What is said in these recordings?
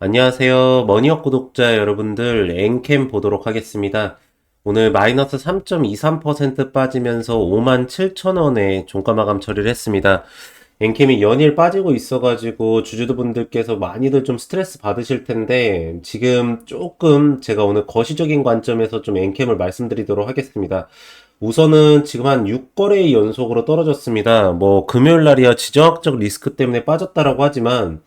안녕하세요. 머니업 구독자 여러분들, 엔캠 보도록 하겠습니다. 오늘 마이너스 3.23% 빠지면서 57,000원에 종가 마감 처리를 했습니다. 엔캠이 연일 빠지고 있어가지고 주주분들께서 많이들 좀 스트레스 받으실 텐데 지금 조금 제가 오늘 거시적인 관점에서 좀 엔캠을 말씀드리도록 하겠습니다. 우선은 지금 한 6거래 연속으로 떨어졌습니다. 뭐 금요일 날이야 지정학적 리스크 때문에 빠졌다라고 하지만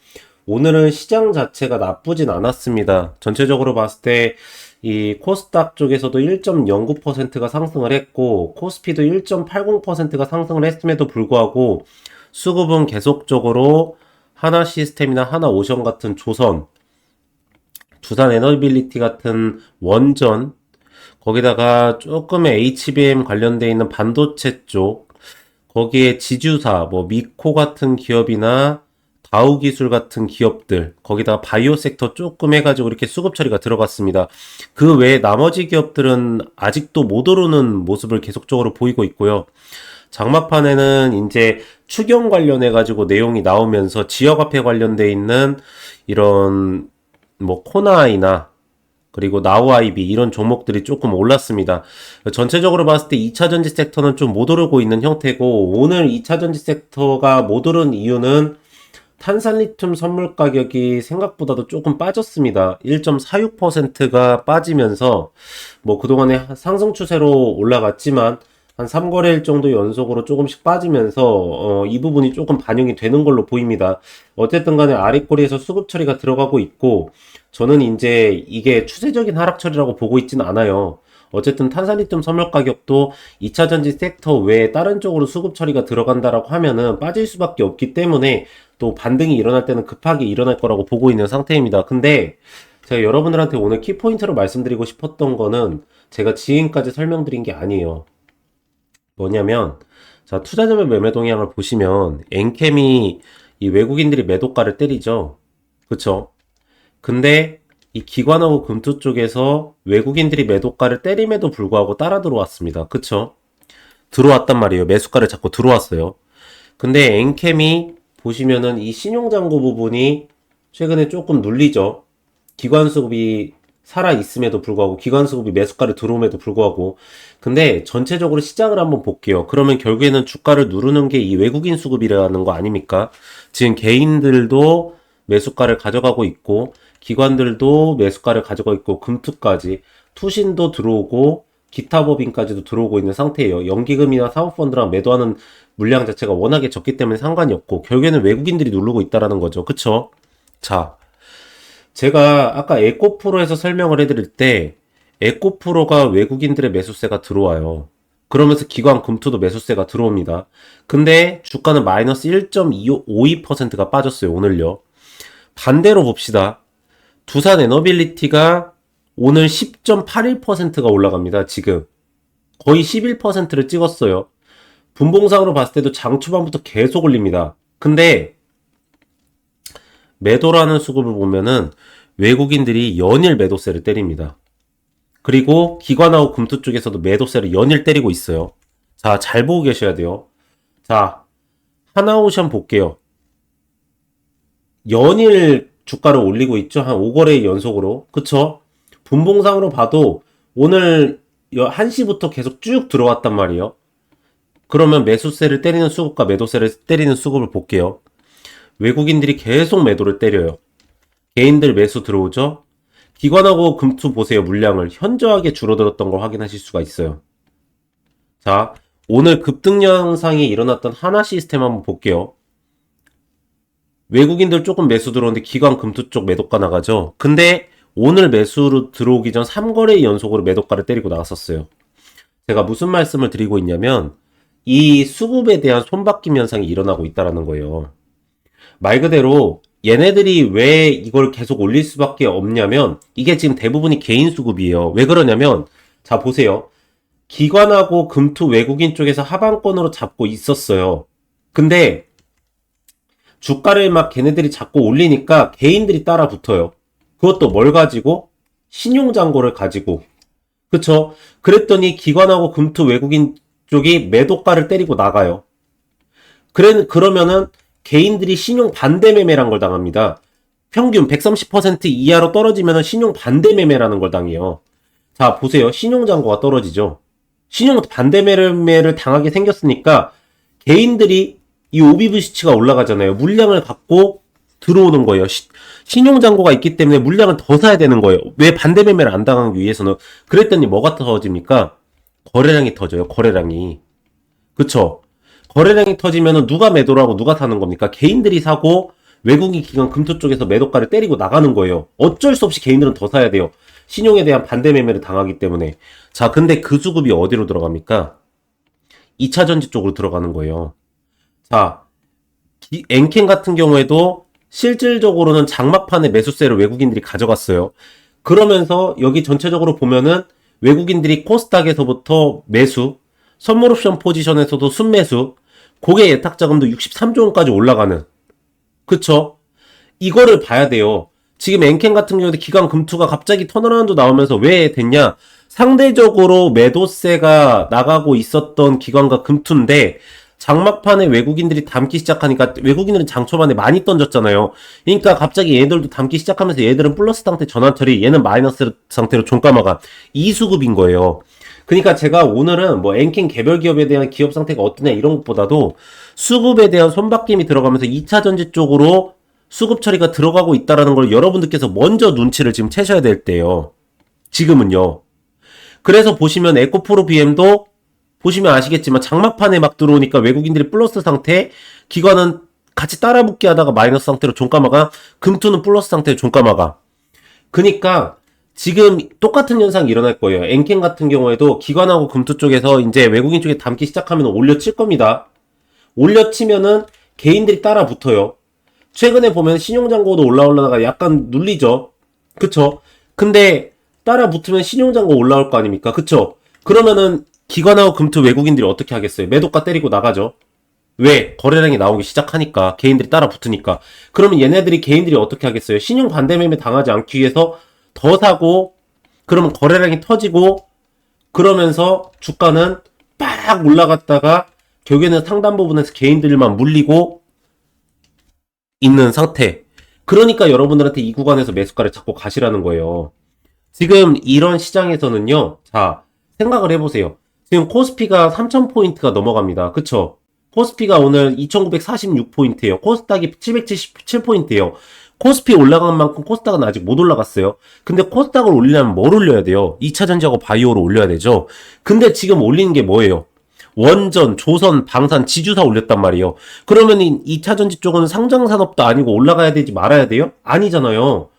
오늘은 시장 자체가 나쁘진 않았습니다. 전체적으로 봤을 때 이 코스닥 쪽에서도 1.09%가 상승을 했고 코스피도 1.80%가 상승을 했음에도 불구하고 수급은 계속적으로 하나 시스템이나 하나 오션 같은 조선, 두산 에너빌리티 같은 원전, 거기다가 조금의 HBM 관련돼 있는 반도체 쪽, 거기에 지주사, 뭐 미코 같은 기업이나 다우 기술 같은 기업들, 거기다가 바이오 섹터 조금 해가지고 이렇게 수급 처리가 들어갔습니다. 그 외에 나머지 기업들은 아직도 못 오르는 모습을 계속적으로 보이고 있고요. 장막판에는 이제 추경 관련해 가지고 내용이 나오면서 지역 화폐 관련돼 있는 이런 뭐 코나아이나 그리고 나우아이비 이런 종목들이 조금 올랐습니다. 전체적으로 봤을 때 2차 전지 섹터는 좀 못 오르고 있는 형태고 오늘 2차 전지 섹터가 못 오른 이유는 탄산리튬 선물 가격이 생각보다도 조금 빠졌습니다. 1.46%가 빠지면서 뭐 그동안에 상승 추세로 올라갔지만 한 3거래일 정도 연속으로 조금씩 빠지면서 어, 이 부분이 조금 반영이 되는 걸로 보입니다. 어쨌든 간에 아래꼬리에서 수급 처리가 들어가고 있고 저는 이제 이게 추세적인 하락 처리라고 보고 있진 않아요. 어쨌든 탄산리튬 선물 가격도 2차 전지 섹터 외에 다른 쪽으로 수급 처리가 들어간다라고 하면은 빠질 수밖에 없기 때문에 또 반등이 일어날 때는 급하게 일어날 거라고 보고 있는 상태입니다. 근데 제가 여러분들한테 오늘 키포인트로 말씀드리고 싶었던 거는 제가 지금까지 설명드린 게 아니에요. 뭐냐면 자 투자자별 매매 동향을 보시면 엔캠이 이 외국인들이 매도가를 때리죠. 그쵸? 근데 이 기관하고 금투 쪽에서 외국인들이 매도가를 때림에도 불구하고 따라 들어왔습니다. 그쵸? 들어왔단 말이에요. 매수가를 잡고 들어왔어요. 근데 엔캠이 보시면은 이 신용장고 부분이 최근에 조금 눌리죠. 기관 수급이 살아 있음에도 불구하고 기관 수급이 매수가를 들어옴에도 불구하고 근데 전체적으로 시장을 한번 볼게요. 그러면 결국에는 주가를 누르는 게 이 외국인 수급이라는 거 아닙니까? 지금 개인들도 매수가를 가져가고 있고 기관들도 매수가를 가져가고 있고 금투까지 투신도 들어오고 기타 법인까지도 들어오고 있는 상태예요. 연기금이나 사모펀드랑 매도하는 물량 자체가 워낙에 적기 때문에 상관이 없고 결국에는 외국인들이 누르고 있다라는 거죠. 그쵸? 자, 제가 아까 에코프로에서 설명을 해드릴 때 에코프로가 외국인들의 매수세가 들어와요. 그러면서 기관 금투도 매수세가 들어옵니다. 근데 주가는 마이너스 1.52%가 빠졌어요. 오늘요. 반대로 봅시다. 두산 에너빌리티가 오늘 10.81%가 올라갑니다. 지금. 거의 11%를 찍었어요. 분봉상으로 봤을 때도 장 초반부터 계속 올립니다. 근데 매도라는 수급을 보면은 외국인들이 연일 매도세를 때립니다. 그리고 기관하고 금투 쪽에서도 매도세를 연일 때리고 있어요. 자, 잘 보고 계셔야 돼요. 자, 하나오션 볼게요. 연일 주가를 올리고 있죠. 한 5거래 연속으로. 그쵸? 분봉상으로 봐도 오늘 1시부터 계속 쭉 들어왔단 말이에요. 그러면 매수세를 때리는 수급과 매도세를 때리는 수급을 볼게요. 외국인들이 계속 매도를 때려요. 개인들 매수 들어오죠? 기관하고 금투 보세요. 물량을 현저하게 줄어들었던 걸 확인하실 수가 있어요. 자, 오늘 급등 현상이 일어났던 하나 시스템 한번 볼게요. 외국인들 조금 매수 들어오는데 기관 금투 쪽 매도가 나가죠. 근데 오늘 매수로 들어오기 전 3거래 연속으로 매도가를 때리고 나갔었어요. 제가 무슨 말씀을 드리고 있냐면 이 수급에 대한 손바뀜 현상이 일어나고 있다라는 거예요. 말 그대로 얘네들이 왜 이걸 계속 올릴 수밖에 없냐면 이게 지금 대부분이 개인 수급이에요. 왜 그러냐면 자 보세요. 기관하고 금투 외국인 쪽에서 하방권으로 잡고 있었어요. 근데 주가를 막 걔네들이 자꾸 올리니까 개인들이 따라 붙어요. 그것도 뭘 가지고? 신용장고를 가지고. 그쵸? 그랬더니 기관하고 금투 외국인 쪽이 매도가를 때리고 나가요. 그래, 그러면은 개인들이 신용 반대 매매란 걸 당합니다. 평균 130% 이하로 떨어지면 신용 반대 매매라는 걸 당해요. 자, 보세요. 신용 잔고가 떨어지죠. 신용 반대 매매를 당하게 생겼으니까 개인들이 이 오비브시치가 올라가잖아요. 물량을 갖고 들어오는 거예요. 시- 신용 잔고가 있기 때문에 물량을 더 사야 되는 거예요. 왜 반대 매매를 안 당하기 위해서는 그랬더니 뭐가 터집니까? 거래량이 터져요. 거래량이. 그쵸? 거래량이 터지면 누가 매도를 하고 누가 사는 겁니까? 개인들이 사고 외국인 기관 금토 쪽에서 매도가를 때리고 나가는 거예요. 어쩔 수 없이 개인들은 더 사야 돼요. 신용에 대한 반대 매매를 당하기 때문에. 자, 근데 그 수급이 어디로 들어갑니까? 2차 전지 쪽으로 들어가는 거예요. 자, 기- 엔캔 같은 경우에도 실질적으로는 장막판에 매수세를 외국인들이 가져갔어요. 그러면서 여기 전체적으로 보면은 외국인들이 코스닥에서부터 매수, 선물 옵션 포지션에서도 순매수, 고객 예탁 자금도 63조 원까지 올라가는. 그쵸? 이거를 봐야 돼요. 지금 엔캔 같은 경우도 기관 금투가 갑자기 턴어라운드 나오면서 왜 됐냐? 상대적으로 매도세가 나가고 있었던 기관과 금투인데 장막판에 외국인들이 담기 시작하니까 외국인들은 장초반에 많이 던졌잖아요. 그러니까 갑자기 얘들도 담기 시작하면서 얘들은 플러스 상태 전환 처리, 얘는 마이너스 상태로 종가마가 이 수급인 거예요. 그러니까 제가 오늘은 뭐 엔킨 개별 기업에 대한 기업 상태가 어떠냐 이런 것보다도 수급에 대한 손바뀜이 들어가면서 2차 전지 쪽으로 수급 처리가 들어가고 있다라는 걸 여러분들께서 먼저 눈치를 지금 채셔야 될 때예요. 지금은요. 그래서 보시면 에코프로 BM도 보시면 아시겠지만 장막판에 막 들어오니까 외국인들이 플러스 상태, 기관은 같이 따라붙기 하다가 마이너스 상태로 종가마가, 금투는 플러스 상태로 종가마가. 그니까 지금 똑같은 현상이 일어날 거예요. 엔캔 같은 경우에도 기관하고 금투 쪽에서 이제 외국인 쪽에 담기 시작하면 올려칠 겁니다. 올려치면은 개인들이 따라 붙어요. 최근에 보면 신용잔고도 올라올라다가 약간 눌리죠. 그쵸? 근데 따라 붙으면 신용잔고 올라올 거 아닙니까? 그쵸? 그러면은 기관하고 금투 외국인들이 어떻게 하겠어요? 매도가 때리고 나가죠. 왜? 거래량이 나오기 시작하니까 개인들이 따라 붙으니까. 그러면 얘네들이 개인들이 어떻게 하겠어요? 신용 반대 매매 당하지 않기 위해서 더 사고 그러면 거래량이 터지고 그러면서 주가는 빡 올라갔다가 결국에는 상당 부분에서 개인들만 물리고 있는 상태. 그러니까 여러분들한테 이 구간에서 매수가를 잡고 가시라는 거예요. 지금 이런 시장에서는요. 자, 생각을 해보세요. 지금 코스피가 3000포인트가 넘어갑니다. 그쵸? 코스피가 오늘 2946포인트예요. 코스닥이 777포인트예요. 코스피 올라간 만큼 코스닥은 아직 못 올라갔어요. 근데 코스닥을 올리려면 뭘 올려야 돼요? 2차 전지하고 바이오를 올려야 되죠. 근데 지금 올리는 게 뭐예요? 원전, 조선, 방산, 지주사 올렸단 말이에요. 그러면 이 2차 전지 쪽은 상장 산업도 아니고 올라가야 되지 말아야 돼요? 아니잖아요.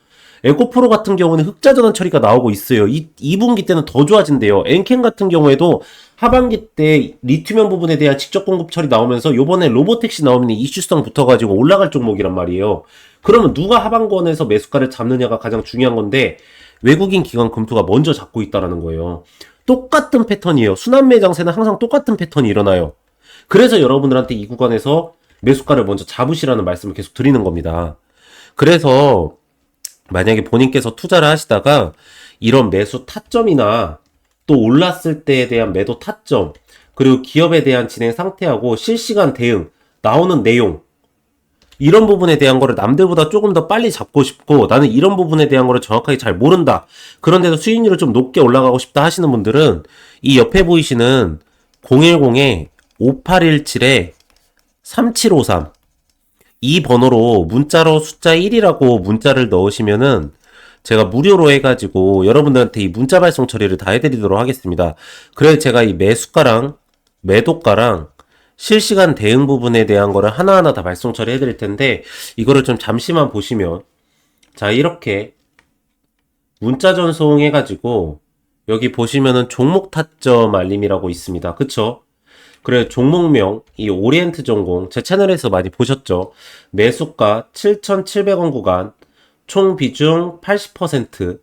에코프로 같은 경우는 흑자 전환 처리가 나오고 있어요. 이 2분기 때는 더 좋아진대요. 엔캔 같은 경우에도 하반기 때 리튬ion 부분에 대한 직접 공급 처리 나오면서 요번에 로보택시 나오면 이슈성 붙어가지고 올라갈 종목이란 말이에요. 그러면 누가 하반권에서 매수가를 잡느냐가 가장 중요한 건데 외국인 기관 금투가 먼저 잡고 있다라는 거예요. 똑같은 패턴이에요. 순환매 장세는 항상 똑같은 패턴이 일어나요. 그래서 여러분들한테 이 구간에서 매수가를 먼저 잡으시라는 말씀을 계속 드리는 겁니다. 그래서 만약에 본인께서 투자를 하시다가 이런 매수 타점이나 또 올랐을 때에 대한 매도 타점, 그리고 기업에 대한 진행 상태하고 실시간 대응, 나오는 내용, 이런 부분에 대한 거를 남들보다 조금 더 빨리 잡고 싶고 나는 이런 부분에 대한 거를 정확하게 잘 모른다. 그런데도 수익률을 좀 높게 올라가고 싶다 하시는 분들은 이 옆에 보이시는 010에 5817에 3753 이 번호로 문자로 숫자 1이라고 문자를 넣으시면은 제가 무료로 해가지고 여러분들한테 이 문자 발송 처리를 다 해드리도록 하겠습니다. 그래서 제가 이 매수가랑 매도가랑 실시간 대응 부분에 대한 거를 하나하나 다 발송 처리해 드릴 텐데 이거를 좀 잠시만 보시면 자 이렇게 문자 전송 해 가지고 여기 보시면은 종목 타점 알림이라고 있습니다. 그쵸? 그래 종목명 이 오리엔트 전공 제 채널에서 많이 보셨죠? 매수가 7,700원 구간 총 비중 80%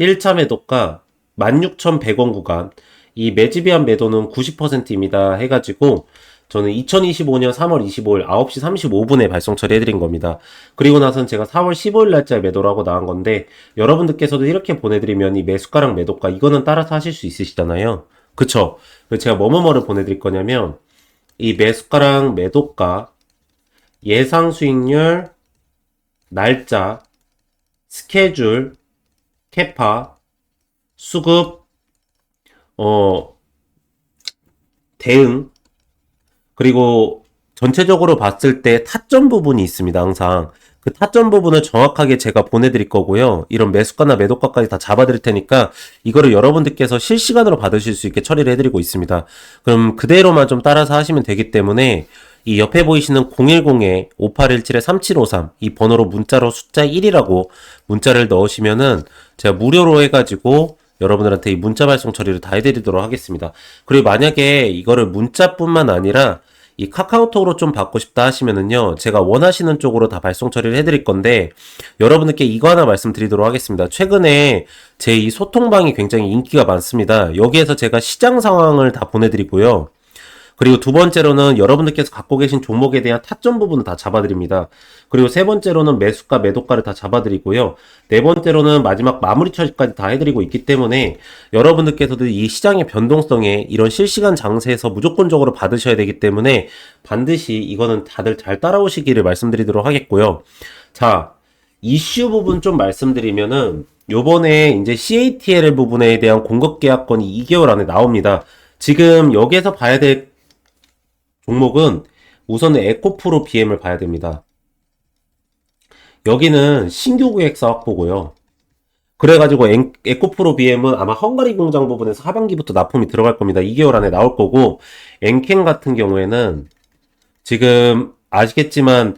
1차 매도가 16,100원 구간 이 매집이한 매도는 90%입니다 해가지고 저는 2025년 3월 25일 9시 35분에 발송 처리해드린 겁니다. 그리고 나선 제가 4월 15일 날짜에 매도를 하고 나간 건데 여러분들께서도 이렇게 보내드리면 이 매수가랑 매도가 이거는 따라서 하실 수 있으시잖아요. 그쵸? 제가 뭐뭐뭐를 보내드릴 거냐면 이 매수가랑 매도가 예상 수익률 날짜 스케줄, 캐파, 수급, 어, 대응, 그리고 전체적으로 봤을 때 타점 부분이 있습니다, 항상. 그 타점 부분을 정확하게 제가 보내드릴 거고요. 이런 매수가나 매도가까지 다 잡아드릴 테니까 이거를 여러분들께서 실시간으로 받으실 수 있게 처리를 해드리고 있습니다. 그럼 그대로만 좀 따라서 하시면 되기 때문에 이 옆에 보이시는 010-5817-3753 이 번호로 문자로 숫자 1이라고 문자를 넣으시면은 제가 무료로 해가지고 여러분들한테 이 문자 발송 처리를 다 해드리도록 하겠습니다. 그리고 만약에 이거를 문자뿐만 아니라 이 카카오톡으로 좀 받고 싶다 하시면은요, 제가 원하시는 쪽으로 다 발송 처리를 해드릴 건데, 여러분들께 이거 하나 말씀드리도록 하겠습니다. 최근에 제 이 소통방이 굉장히 인기가 많습니다. 여기에서 제가 시장 상황을 다 보내드리고요. 그리고 두 번째로는 여러분들께서 갖고 계신 종목에 대한 타점 부분을 다 잡아드립니다. 그리고 세 번째로는 매수가, 매도가를 다 잡아드리고요. 네 번째로는 마지막 마무리 처리까지 다 해드리고 있기 때문에 여러분들께서도 이 시장의 변동성에 이런 실시간 장세에서 무조건적으로 받으셔야 되기 때문에 반드시 이거는 다들 잘 따라오시기를 말씀드리도록 하겠고요. 자, 이슈 부분 좀 말씀드리면은 요번에 이제 CATL 부분에 대한 공급 계약권이 2개월 안에 나옵니다. 지금 여기에서 봐야 될 종목은 우선은 에코프로 BM을 봐야 됩니다. 여기는 신규 계획사 확보고요. 그래가지고 엔- 에코프로 BM은 아마 헝가리 공장 부분에서 하반기부터 납품이 들어갈 겁니다. 2개월 안에 나올 거고, 엔캠 같은 경우에는 지금 아시겠지만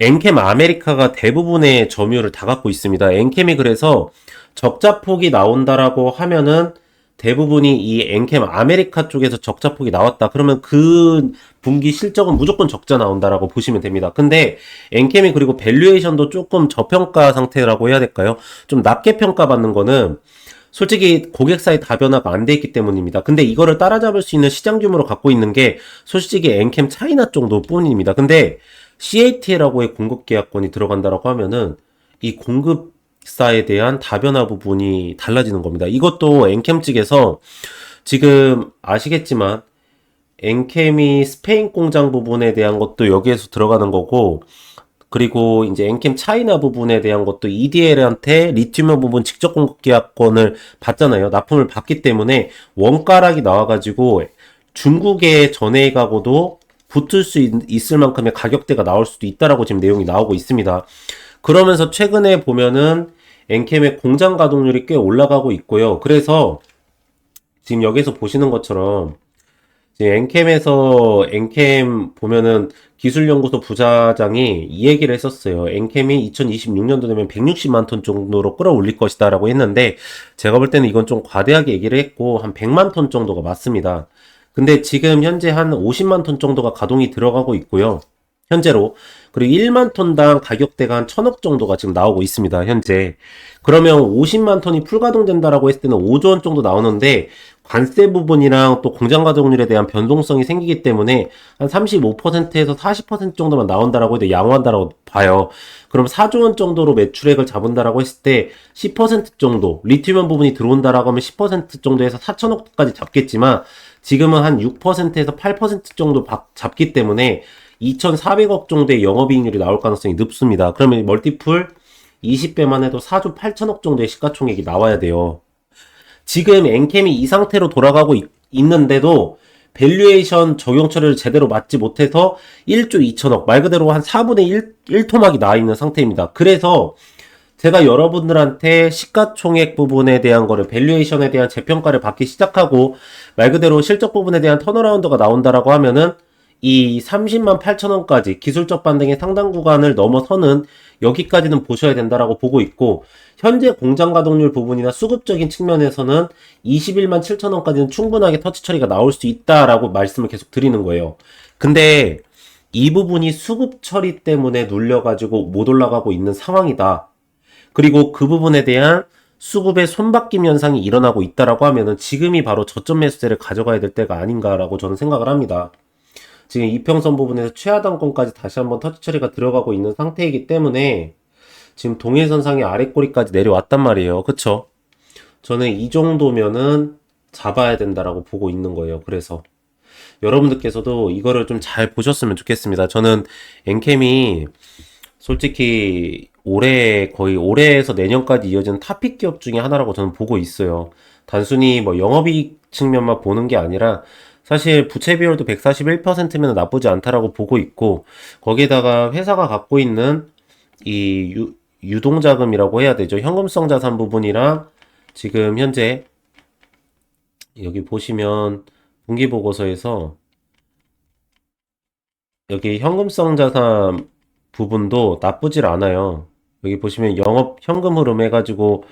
엔캠 아메리카가 대부분의 점유율을 다 갖고 있습니다. 엔캠이 그래서 적자폭이 나온다라고 하면은 대부분이 이 엔캠 아메리카 쪽에서 적자폭이 나왔다. 그러면 그 분기 실적은 무조건 적자 나온다라고 보시면 됩니다. 근데 엔캠이 그리고 밸류에이션도 조금 저평가 상태라고 해야 될까요? 좀 낮게 평가받는 거는 솔직히 고객사의 다변화가 안 돼 있기 때문입니다. 근데 이거를 따라잡을 수 있는 시장 규모를 갖고 있는 게 솔직히 엔캠 차이나 정도 뿐입니다. 근데 CATL하고의 공급 계약권이 들어간다라고 하면은 이 공급 사에 대한 다변화 부분이 달라지는 겁니다. 이것도 엔캠 측에서 지금 아시겠지만 엔캠이 스페인 공장 부분에 대한 것도 여기에서 들어가는 거고 그리고 이제 엔캠 차이나 부분에 대한 것도 EDL한테 리튬 부분 직접 공급 계약권을 받잖아요. 납품을 받기 때문에 원가락이 나와가지고 중국에 전해 가고도 붙을 수 있, 있을 만큼의 가격대가 나올 수도 있다라고 지금 내용이 나오고 있습니다. 그러면서 최근에 보면은 엔캠의 공장 가동률이 꽤 올라가고 있고요. 그래서 지금 여기서 보시는 것처럼 지금 엔캠에서 엔캠 보면은 기술연구소 부사장이 이 얘기를 했었어요. 엔캠이 2026년도 되면 160만 톤 정도로 끌어올릴 것이다라고 했는데 제가 볼 때는 이건 좀 과대하게 얘기를 했고 한 100만 톤 정도가 맞습니다. 근데 지금 현재 한 50만 톤 정도가 가동이 들어가고 있고요. 현재로. 그리고 1만 톤당 가격대가 한 1000억 정도가 지금 나오고 있습니다. 현재. 그러면 50만 톤이 풀가동된다라고 했을 때는 5조 원 정도 나오는데 관세 부분이랑 또 공장 가동률에 대한 변동성이 생기기 때문에 한 35%에서 40% 정도만 나온다라고 해도 양호한다라고 봐요. 그럼 4조 원 정도로 매출액을 잡은다라고 했을 때 10% 정도 리튬 부분이 들어온다라고 하면 10% 정도에서 4천억까지 잡겠지만 지금은 한 6%에서 8% 정도 바- 잡기 때문에 2,400억 정도의 영업이익률이 나올 가능성이 높습니다. 그러면 멀티플 20배만 해도 4조 8천억 정도의 시가총액이 나와야 돼요. 지금 엔캠이 이 상태로 돌아가고 있, 있는데도 밸류에이션 적용 처리를 제대로 맞지 못해서 1조 2천억 말 그대로 한 4분의 1, 1토막이 나와 있는 상태입니다. 그래서 제가 여러분들한테 시가총액 부분에 대한 거를 밸류에이션에 대한 재평가를 받기 시작하고 말 그대로 실적 부분에 대한 턴어라운드가 나온다라고 하면은 이 30만 8천 원까지 기술적 반등의 상당 구간을 넘어서는 여기까지는 보셔야 된다라고 보고 있고 현재 공장 가동률 부분이나 수급적인 측면에서는 21만 7천 원까지는 충분하게 터치 처리가 나올 수 있다라고 말씀을 계속 드리는 거예요. 근데 이 부분이 수급 처리 때문에 눌려가지고 못 올라가고 있는 상황이다. 그리고 그 부분에 대한 수급의 손바뀜 현상이 일어나고 있다라고 하면은 지금이 바로 저점 매수세를 가져가야 될 때가 아닌가라고 저는 생각을 합니다. 지금 이평선 부분에서 최하단권까지 다시 한번 터치 처리가 들어가고 있는 상태이기 때문에 지금 동일선상의 아래 꼬리까지 내려왔단 말이에요. 그쵸? 저는 이 정도면은 잡아야 된다라고 보고 있는 거예요. 그래서 여러분들께서도 이거를 좀 잘 보셨으면 좋겠습니다. 저는 엔캠이 솔직히 올해 거의 올해에서 내년까지 이어지는 탑픽 기업 중에 하나라고 저는 보고 있어요. 단순히 뭐 영업이익 측면만 보는 게 아니라 사실 부채 비율도 141%면 나쁘지 않다라고 보고 있고 거기에다가 회사가 갖고 있는 이 유, 유동자금이라고 해야 되죠. 현금성 자산 부분이랑 지금 현재 여기 보시면 분기 보고서에서 여기 현금성 자산 부분도 나쁘질 않아요. 여기 보시면 영업 현금 흐름 해가지고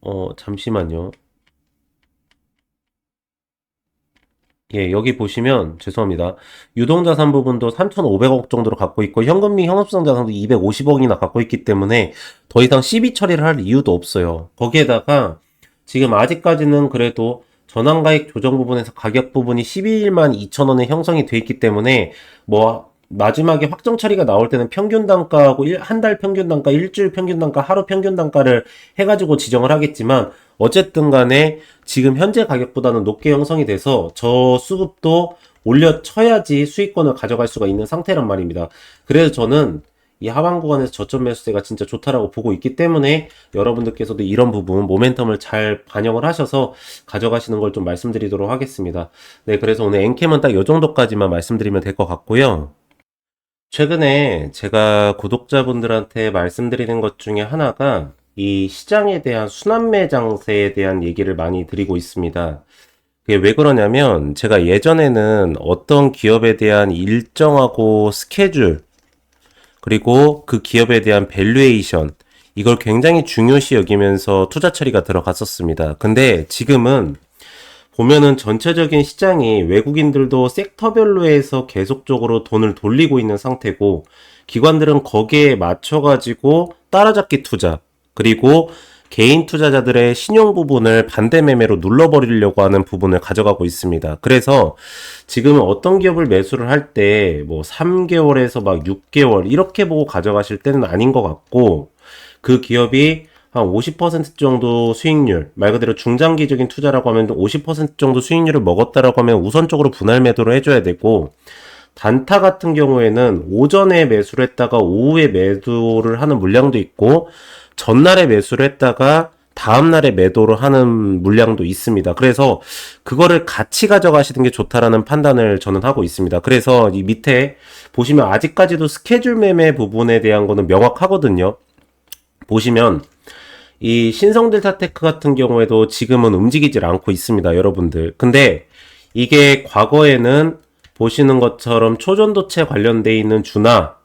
어 잠시만요. 예, 여기 보시면 죄송합니다. 유동 자산 부분도 3,500억 정도로 갖고 있고 현금 및 현업성 자산도 250억이나 갖고 있기 때문에 더 이상 시비 처리를 할 이유도 없어요. 거기에다가 지금 아직까지는 그래도 전환가액 조정 부분에서 가격 부분이 11만 2천 원에 형성이 돼 있기 때문에 뭐 마지막에 확정 처리가 나올 때는 평균 단가하고 한 달 평균 단가, 일주일 평균 단가, 하루 평균 단가를 해가지고 지정을 하겠지만 어쨌든 간에 지금 현재 가격보다는 높게 형성이 돼서 저 수급도 올려쳐야지 수익권을 가져갈 수가 있는 상태란 말입니다. 그래서 저는 이 하방 구간에서 저점 매수세가 진짜 좋다라고 보고 있기 때문에 여러분들께서도 이런 부분 모멘텀을 잘 반영을 하셔서 가져가시는 걸 좀 말씀드리도록 하겠습니다. 네, 그래서 오늘 엔캠은 딱 이 정도까지만 말씀드리면 될 것 같고요. 최근에 제가 구독자분들한테 말씀드리는 것 중에 하나가 이 시장에 대한 순환매 장세에 대한 얘기를 많이 드리고 있습니다. 그게 왜 그러냐면 제가 예전에는 어떤 기업에 대한 일정하고 스케줄 그리고 그 기업에 대한 밸류에이션 이걸 굉장히 중요시 여기면서 투자 처리가 들어갔었습니다. 근데 지금은 보면은 전체적인 시장이 외국인들도 섹터별로 해서 계속적으로 돈을 돌리고 있는 상태고 기관들은 거기에 맞춰 가지고 따라잡기 투자 그리고 개인 투자자들의 신용 부분을 반대 매매로 눌러버리려고 하는 부분을 가져가고 있습니다. 그래서 지금은 어떤 기업을 매수를 할 때 뭐 3개월에서 막 6개월 이렇게 보고 가져가실 때는 아닌 것 같고 그 기업이 한 50% 정도 수익률, 말 그대로 중장기적인 투자라고 하면 50% 정도 수익률을 먹었다라고 하면 우선적으로 분할 매도를 해줘야 되고, 단타 같은 경우에는 오전에 매수를 했다가 오후에 매도를 하는 물량도 있고, 전날에 매수를 했다가 다음날에 매도를 하는 물량도 있습니다. 그래서 그거를 같이 가져가시는 게 좋다라는 판단을 저는 하고 있습니다. 그래서 이 밑에 보시면 아직까지도 스케줄 매매 부분에 대한 거는 명확하거든요. 보시면 이 신성 델타테크 같은 경우에도 지금은 움직이질 않고 있습니다, 여러분들. 근데 이게 과거에는 보시는 것처럼 초전도체 관련돼 있는 주나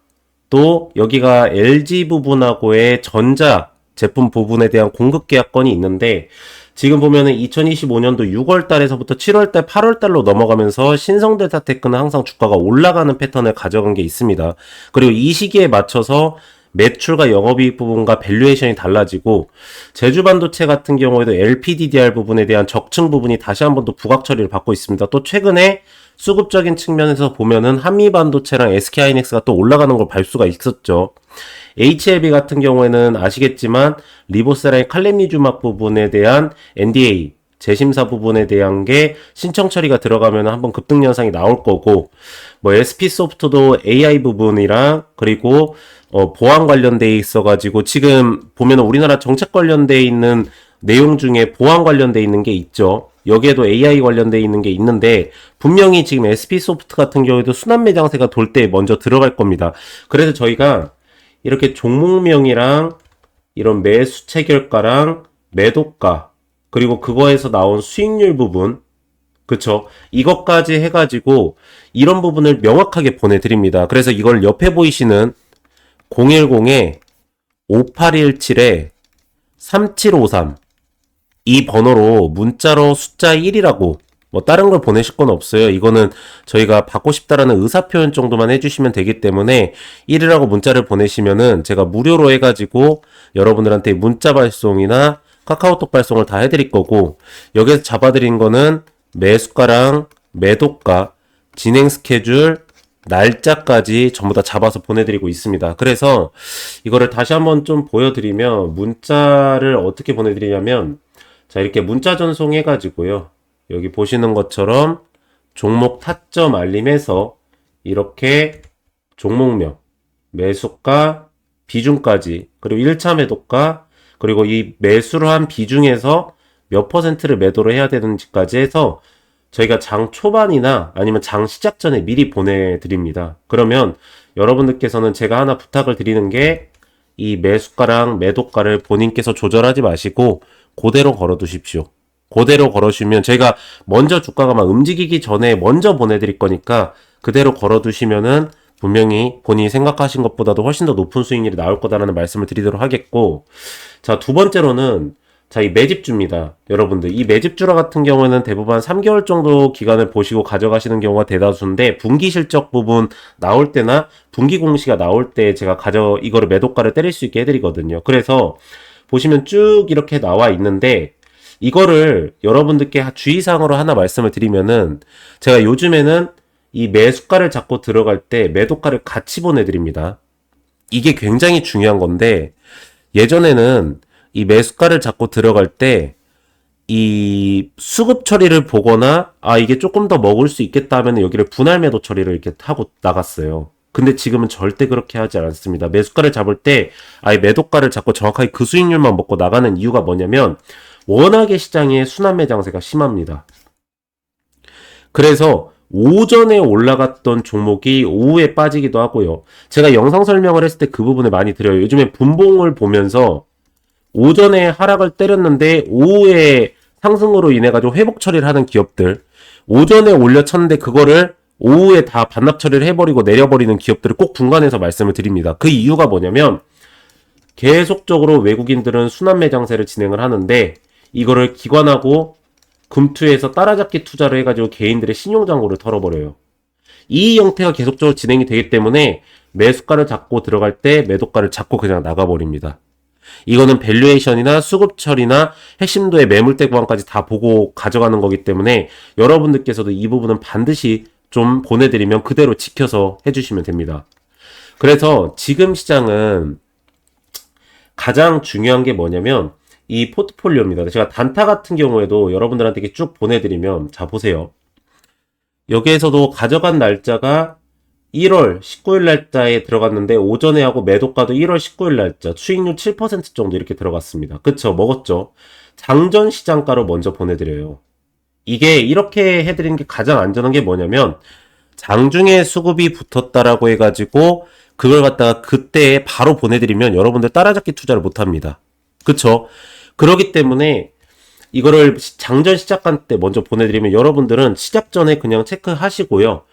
또 여기가 LG 부분하고의 전자 제품 부분에 대한 공급 계약건이 있는데 지금 보면은 2025년도 6월 달에서부터 7월 달, 8월 달로 넘어가면서 신성 델타테크는 항상 주가가 올라가는 패턴을 가져간 게 있습니다. 그리고 이 시기에 맞춰서 매출과 영업이익 부분과 밸류에이션이 달라지고 제주 반도체 같은 경우에도 LPDDR 부분에 대한 적층 부분이 다시 한번 더 부각 처리를 받고 있습니다. 또 최근에 수급적인 측면에서 보면은 한미 반도체랑 SK 하이닉스가 또 올라가는 걸 볼 수가 있었죠. HLB 같은 경우에는 아시겠지만 리보세라의 칼렘니주막 부분에 대한 NDA 재심사 부분에 대한 게 신청 처리가 들어가면 한번 급등 현상이 나올 거고 뭐 SP 소프트도 AI 부분이랑 그리고 어, 보안 관련돼 있어가지고 지금 보면 우리나라 정책 관련돼 있는 내용 중에 보안 관련돼 있는 게 있죠. 여기에도 AI 관련돼 있는 게 있는데 분명히 지금 SP 소프트 같은 경우에도 순환 매장세가 돌 때 먼저 들어갈 겁니다. 그래서 저희가 이렇게 종목명이랑 이런 매수 체결가랑 매도가 그리고 그거에서 나온 수익률 부분 그쵸 이것까지 해가지고 이런 부분을 명확하게 보내드립니다. 그래서 이걸 옆에 보이시는 010에 5817에 3753 이 번호로 문자로 숫자 1이라고 뭐 다른 걸 보내실 건 없어요. 이거는 저희가 받고 싶다라는 의사 표현 정도만 해주시면 되기 때문에 1이라고 문자를 보내시면은 제가 무료로 해가지고 여러분들한테 문자 발송이나 카카오톡 발송을 다 해드릴 거고 여기서 잡아드린 거는 매수가랑 매도가 진행 스케줄 날짜까지 전부 다 잡아서 보내드리고 있습니다. 그래서 이거를 다시 한번 좀 보여드리면 문자를 어떻게 보내드리냐면 자 이렇게 문자 전송해 가지고요. 여기 보시는 것처럼 종목 타점 알림해서 이렇게 종목명 매수가 비중까지 그리고 1차 매도가 그리고 이 매수를 한 비중에서 몇 퍼센트를 매도를 해야 되는지까지 해서 저희가 장 초반이나 아니면 장 시작 전에 미리 보내드립니다. 그러면 여러분들께서는 제가 하나 부탁을 드리는 게 이 매수가랑 매도가를 본인께서 조절하지 마시고 그대로 걸어 두십시오. 그대로 걸어주시면 저희가 먼저 주가가 막 움직이기 전에 먼저 보내드릴 거니까 그대로 걸어 두시면은 분명히 본인이 생각하신 것보다도 훨씬 더 높은 수익률이 나올 거다라는 말씀을 드리도록 하겠고 자 두 번째로는 자, 이 매집주입니다. 여러분들. 이 매집주라 같은 경우에는 대부분 한 3개월 정도 기간을 보시고 가져가시는 경우가 대다수인데, 분기 실적 부분 나올 때나 분기 공시가 나올 때 제가 가져, 이거를 매도가를 때릴 수 있게 해드리거든요. 그래서 보시면 쭉 이렇게 나와 있는데, 이거를 여러분들께 주의사항으로 하나 말씀을 드리면은, 제가 요즘에는 이 매수가를 잡고 들어갈 때 매도가를 같이 보내드립니다. 이게 굉장히 중요한 건데, 예전에는 이 매수가를 잡고 들어갈 때 이 수급 처리를 보거나 아 이게 조금 더 먹을 수 있겠다 하면 여기를 분할 매도 처리를 이렇게 하고 나갔어요. 근데 지금은 절대 그렇게 하지 않습니다. 매수가를 잡을 때 아예 매도가를 잡고 정확하게 그 수익률만 먹고 나가는 이유가 뭐냐면 워낙에 시장에 순환매 장세가 심합니다. 그래서 오전에 올라갔던 종목이 오후에 빠지기도 하고요. 제가 영상 설명을 했을 때 그 부분을 많이 드려요. 요즘에 분봉을 보면서 오전에 하락을 때렸는데 오후에 상승으로 인해 가지고 회복 처리를 하는 기업들 오전에 올려쳤는데 그거를 오후에 다 반납 처리를 해버리고 내려버리는 기업들을 꼭 분간해서 말씀을 드립니다. 그 이유가 뭐냐면 계속적으로 외국인들은 순환 매장세를 진행을 하는데 이거를 기관하고 금투에서 따라잡기 투자를 해가지고 개인들의 신용장고를 털어버려요. 이 형태가 계속적으로 진행이 되기 때문에 매수가를 잡고 들어갈 때 매도가를 잡고 그냥 나가버립니다. 이거는 밸류에이션이나 수급 처리나 핵심도의 매물대 구간까지 다 보고 가져가는 거기 때문에 여러분들께서도 이 부분은 반드시 좀 보내드리면 그대로 지켜서 해주시면 됩니다. 그래서 지금 시장은 가장 중요한 게 뭐냐면 이 포트폴리오입니다. 제가 단타 같은 경우에도 여러분들한테 쭉 보내드리면 자 보세요. 여기에서도 가져간 날짜가 1월 19일 날짜에 들어갔는데 오전에 하고 매도가도 1월 19일 날짜 수익률 7% 정도 이렇게 들어갔습니다. 그쵸? 먹었죠? 장전 시장가로 먼저 보내드려요. 이게 이렇게 해드리는 게 가장 안전한 게 뭐냐면 장중에 수급이 붙었다라고 해가지고 그걸 갖다가 그때 바로 보내드리면 여러분들 따라잡기 투자를 못합니다. 그쵸? 그러기 때문에 이거를 장전 시작한 때 먼저 보내드리면 여러분들은 시작 전에 그냥 체크하시고요.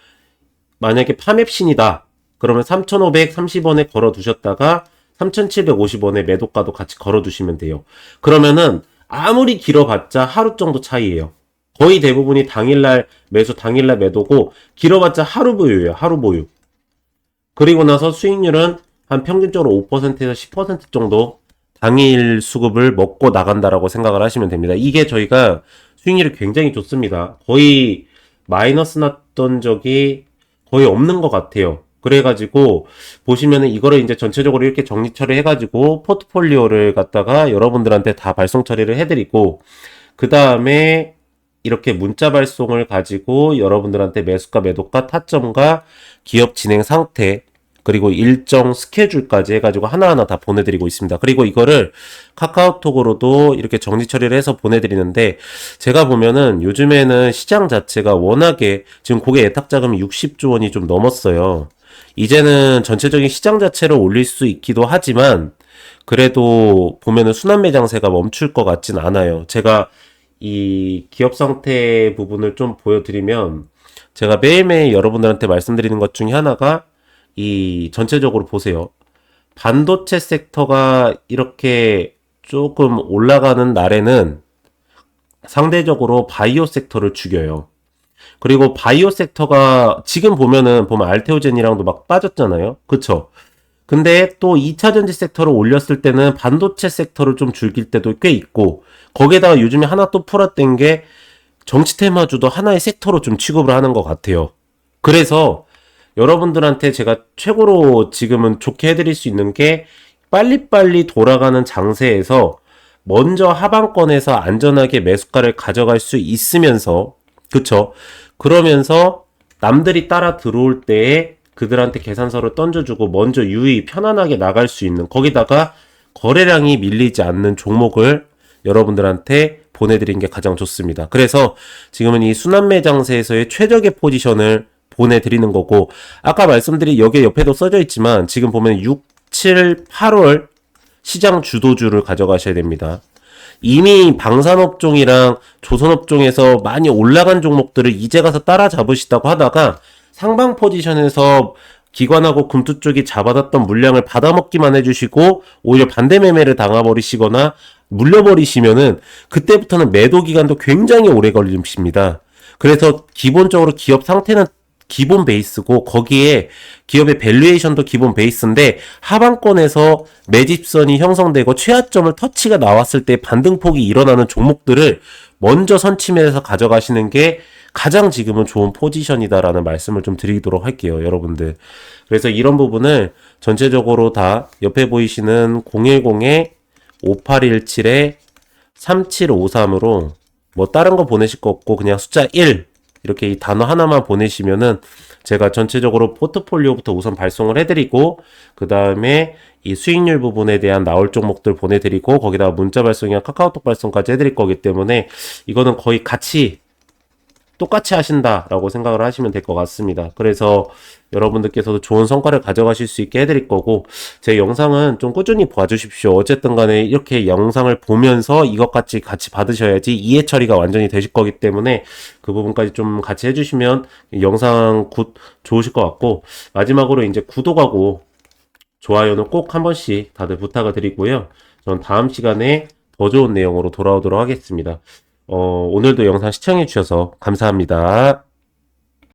만약에 파맵신이다. 그러면 3,530원에 걸어 두셨다가 3,750원에 매도가도 같이 걸어 두시면 돼요. 그러면은 아무리 길어봤자 하루 정도 차이예요. 거의 대부분이 당일날 매수 당일날 매도고 길어봤자 하루 보유예요. 하루 보유. 그리고 나서 수익률은 한 평균적으로 5%에서 10% 정도 당일 수급을 먹고 나간다라고 생각을 하시면 됩니다. 이게 저희가 수익률이 굉장히 좋습니다. 거의 마이너스 났던 적이 거의 없는 것 같아요. 그래가지고 보시면은 이거를 이제 전체적으로 이렇게 정리 처리해가지고 포트폴리오를 갖다가 여러분들한테 다 발송 처리를 해드리고 그 다음에 이렇게 문자 발송을 가지고 여러분들한테 매수가 매도가 타점과 기업 진행 상태 그리고 일정 스케줄까지 해가지고 하나하나 다 보내드리고 있습니다. 그리고 이거를 카카오톡으로도 이렇게 정리 처리를 해서 보내드리는데 제가 보면은 요즘에는 시장 자체가 워낙에 지금 고객 예탁 자금이 60조 원이 좀 넘었어요. 이제는 전체적인 시장 자체를 올릴 수 있기도 하지만 그래도 보면은 순환 매장세가 멈출 것 같진 않아요. 제가 이 기업 상태 부분을 좀 보여드리면 제가 매일매일 여러분들한테 말씀드리는 것 중에 하나가 이 전체적으로 보세요. 반도체 섹터가 이렇게 조금 올라가는 날에는 상대적으로 바이오 섹터를 죽여요. 그리고 바이오 섹터가 지금 보면은 보면 알테오젠이랑도 막 빠졌잖아요. 그쵸? 근데 또 2차 전지 섹터를 올렸을 때는 반도체 섹터를 좀 줄길 때도 꽤 있고 거기에다가 요즘에 하나 또 풀었던 게 정치 테마주도 하나의 섹터로 좀 취급을 하는 것 같아요. 그래서 여러분들한테 제가 최고로 지금은 좋게 해드릴 수 있는 게 빨리빨리 돌아가는 장세에서 먼저 하방권에서 안전하게 매수가를 가져갈 수 있으면서 그쵸? 그러면서 남들이 따라 들어올 때에 그들한테 계산서를 던져주고 먼저 유의 편안하게 나갈 수 있는 거기다가 거래량이 밀리지 않는 종목을 여러분들한테 보내드린 게 가장 좋습니다. 그래서 지금은 이 순환매 장세에서의 최적의 포지션을 보내드리는 거고 아까 말씀드린 여기 옆에도 써져 있지만 지금 보면 6, 7, 8월 시장 주도주를 가져가셔야 됩니다. 이미 방산업종이랑 조선업종에서 많이 올라간 종목들을 이제 가서 따라잡으시다고 하다가 상방 포지션에서 기관하고 금투 쪽이 잡아놨던 물량을 받아먹기만 해주시고 오히려 반대 매매를 당해버리시거나 물려버리시면은 그때부터는 매도 기간도 굉장히 오래 걸리십니다. 그래서 기본적으로 기업 상태는 기본 베이스고 거기에 기업의 밸류에이션도 기본 베이스인데 하방권에서 매집선이 형성되고 최하점을 터치가 나왔을 때 반등폭이 일어나는 종목들을 먼저 선침해서 가져가시는 게 가장 지금은 좋은 포지션이다라는 말씀을 좀 드리도록 할게요, 여러분들. 그래서 이런 부분을 전체적으로 다 옆에 보이시는 010에 5817에 3753으로 뭐 다른 거 보내실 거 없고 그냥 숫자 1 이렇게 이 단어 하나만 보내시면은 제가 전체적으로 포트폴리오부터 우선 발송을 해드리고 그 다음에 이 수익률 부분에 대한 나올 종목들 보내드리고 거기다가 문자 발송이나 카카오톡 발송까지 해드릴 거기 때문에 이거는 거의 같이 똑같이 하신다라고 생각을 하시면 될 것 같습니다. 그래서 여러분들께서도 좋은 성과를 가져가실 수 있게 해드릴 거고 제 영상은 좀 꾸준히 봐주십시오. 어쨌든 간에 이렇게 영상을 보면서 이것같이 같이 받으셔야지 이해 처리가 완전히 되실 거기 때문에 그 부분까지 좀 같이 해주시면 영상 굿 좋으실 것 같고 마지막으로 이제 구독하고 좋아요는 꼭 한 번씩 다들 부탁을 드리고요. 전 다음 시간에 더 좋은 내용으로 돌아오도록 하겠습니다. 어, 오늘도 영상 시청해 주셔서 감사합니다.